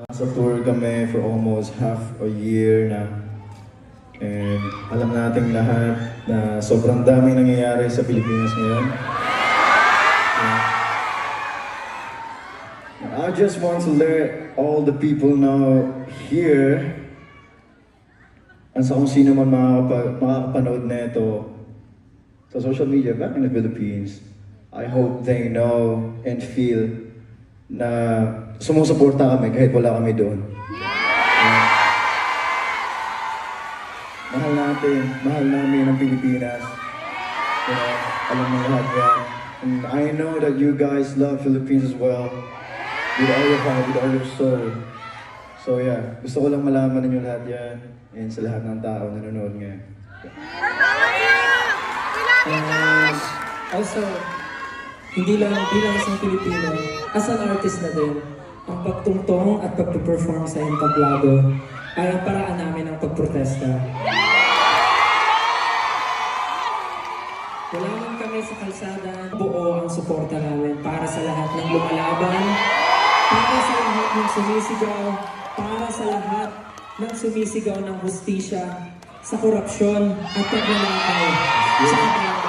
Nasa tour kami for almost half a year na. And alam nating lahat na sobrang daming nangyayari sa Pilipinas ngayon. I just want to let all the people know here at sa kung sino man makakapa- makakapanood na ito sa social media back in the Philippines, I hope they know and feel na sumusuporta kami kahit wala kami doon. Uh, mahal natin, mahal namin ang Pilipinas. Kaya alam mo lahat yan. And I know that you guys love Philippines as well. With all your heart, with all your soul. So yeah, gusto ko lang malaman ninyo lahat yan. And sa lahat ng tao na nanonood ngayon. And also, hindi lang bilang isang Pilipino, as an artist na din, ang pagtungtong at pagpe-perform sa entablado ay ang paraan namin ng pagprotesta. Wala man kami sa kalsada, buo ang suporta namin para sa lahat ng lumalaban, para sa lahat ng sumisigaw, para sa lahat ng sumisigaw ng hustisya, sa korupsyon at pagnanakaw sa kapalabayan.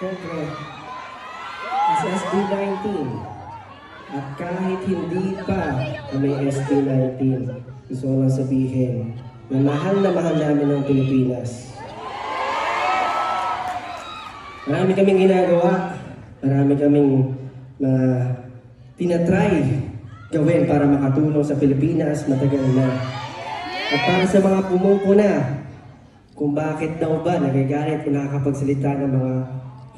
Siyempre, as SB19, at kahit hindi pa kami SB19, gusto ko lang sabihin na mahal na mahal namin ang Pilipinas. Marami kaming ginagawa, marami kaming na tinatry gawin para makatulong sa Pilipinas matagal na. At para sa mga pumupuna, kung bakit daw ba nagagalit kung nakakapagsalita ng mga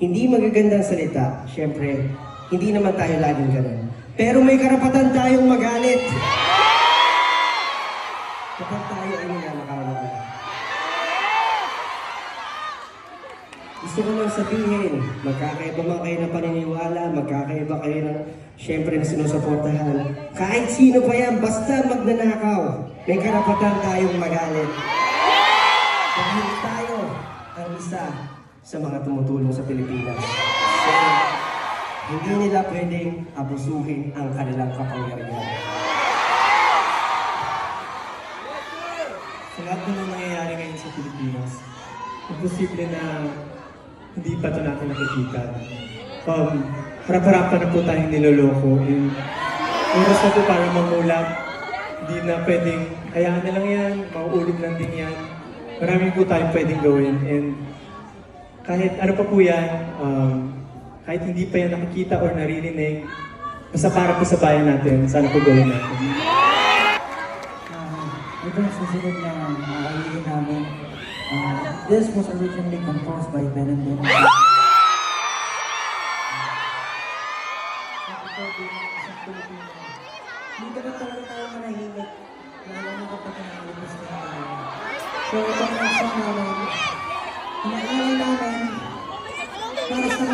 hindi magagandang salita, syempre, hindi naman tayo laging ganun. Pero may karapatan tayong magalit. Kapag tayo ay minamakawan. Gusto ko lang sabihin, magkakaiba man kayo ng paniniwala, magkakaiba kayo ng, syempre, na sinusuportahan. Kahit sino pa yan, basta magnanakaw, may karapatan tayong magalit. Sa mga tumutulong sa Pilipinas. So, hindi nila pwedeng abusuhin ang kanilang kapangyarihan. Sa lahat ng nangyayari ngayon sa Pilipinas, imposible na hindi pa ito natin nakikita. Um, harap-harapan na po tayong niloloko. And oras na po para mamulat. Hindi na pwedeng, hayaan na lang yan, mauulit lang din yan. Marami po tayong pwedeng gawin. And kahit ano pa po yan, um, kahit hindi pa yan nakikita or naririnig, basta para po sa bayan natin, sana po gawin natin. Uh, ito ang susunod na makakalihin namin. Uh, this was originally composed by Ben and Ben. Ka na talaga tayo manahimik. Na kapag nangyayabas na tayo. So, ito ang song namin. Inaalala namin para sa